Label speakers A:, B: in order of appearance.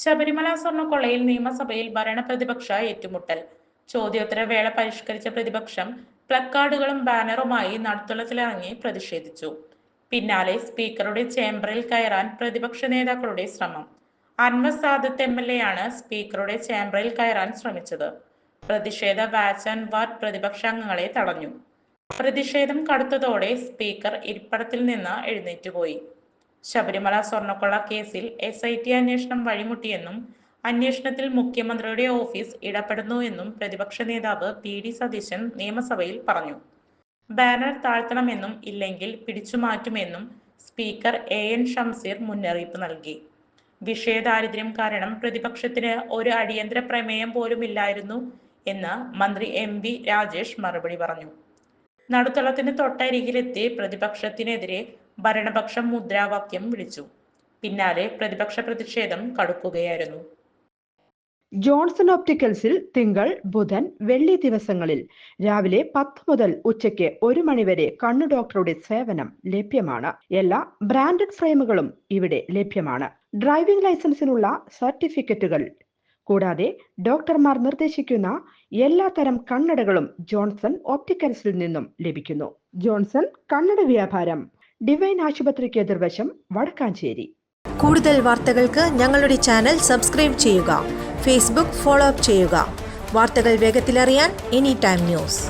A: ശബരിമല സ്വർണക്കൊള്ളയിൽ നിയമസഭയിൽ ഭരണപ്രതിപക്ഷ ഏറ്റുമുട്ടൽ. ചോദ്യോത്തരവേള പരിഷ്കരിച്ച പ്രതിപക്ഷം പ്ലക്കാർഡുകളും ബാനറുമായി നടുത്തളത്തിലിറങ്ങി പ്രതിഷേധിച്ചു. പിന്നാലെ സ്പീക്കറുടെ ചേംബറിൽ കയറാൻ പ്രതിപക്ഷ നേതാക്കളുടെ ശ്രമം. Anwar Sadath M L A ആണ് സ്പീക്കറുടെ ചേംബറിൽ കയറാൻ ശ്രമിച്ചത്. പ്രതിഷേധ വാച്ച് ആൻഡ് വാർഡ് പ്രതിപക്ഷാംഗങ്ങളെ തടഞ്ഞു. പ്രതിഷേധം കടുത്തതോടെ സ്പീക്കർ ഇരിപ്പടത്തിൽ നിന്ന് എഴുന്നേറ്റുപോയി ശബരിമല സ്വർണക്കൊള്ള കേസിൽ എസ് ഐ ടി അന്വേഷണം വഴിമുട്ടിയെന്നും അന്വേഷണത്തിൽ മുഖ്യമന്ത്രിയുടെ ഓഫീസ് ഇടപെടുന്നുവെന്നും പ്രതിപക്ഷ നേതാവ് പി ഡി സതീശൻ നിയമസഭയിൽ പറഞ്ഞു. ബാനർ താഴ്ത്തണമെന്നും ഇല്ലെങ്കിൽ പിടിച്ചുമാറ്റുമെന്നും സ്പീക്കർ എ എൻ ഷംസീർ മുന്നറിയിപ്പ് നൽകി. വിഷയദാരിദ്ര്യം കാരണം പ്രതിപക്ഷത്തിന് ഒരു അടിയന്തര പ്രമേയം പോലും ഇല്ലായിരുന്നു എന്ന് മന്ത്രി എം വി രാജേഷ് മറുപടി പറഞ്ഞു. നടുത്തളത്തിന് തൊട്ടരികിലെത്തി പ്രതിപക്ഷത്തിനെതിരെ ഭരണപക്ഷം മുദ്രാവാക്യം വിളിച്ചു. പിന്നാലെ പ്രതിപക്ഷ പ്രതിഷേധം കടുക്കുകയായിരുന്നു.
B: ജോൺസൺ ഓപ്റ്റിക്കൽസിൽ തിങ്കൾ ബുധൻ വെള്ളി ദിവസങ്ങളിൽ രാവിലെ പത്ത് മുതൽ ഉച്ചയ്ക്ക് ഒരു മണിവരെ കണ്ണു ഡോക്ടറുടെ സേവനം ലഭ്യമാണ്. എല്ലാ ബ്രാൻഡഡ് ഫ്രെയിമുകളും ഇവിടെ ലഭ്യമാണ്. ഡ്രൈവിംഗ് ലൈസൻസിനുള്ള സർട്ടിഫിക്കറ്റുകൾ. കൂടാതെ ഡോക്ടർമാർ നിർദ്ദേശിക്കുന്ന എല്ലാത്തരം കണ്ണടകളും ജോൺസൺ ഓപ്റ്റിക്കൽസിൽ നിന്നും ലഭിക്കുന്നു. ജോൺസൺ കണ്ണട വ്യാപാരം. ഡിവൈൻ ആശുപത്രിക്ക് എതിർവശം വടക്കാഞ്ചേരി.
C: കൂടുതൽ വാർത്തകൾക്ക് ഞങ്ങളുടെ ചാനൽ സബ്സ്ക്രൈബ് ചെയ്യുക. ഫേസ്ബുക്ക് ഫോളോ അപ്പ് ചെയ്യുക. വാർത്തകൾ വേഗത്തിലറിയാൻ എനി ടൈം ന്യൂസ്.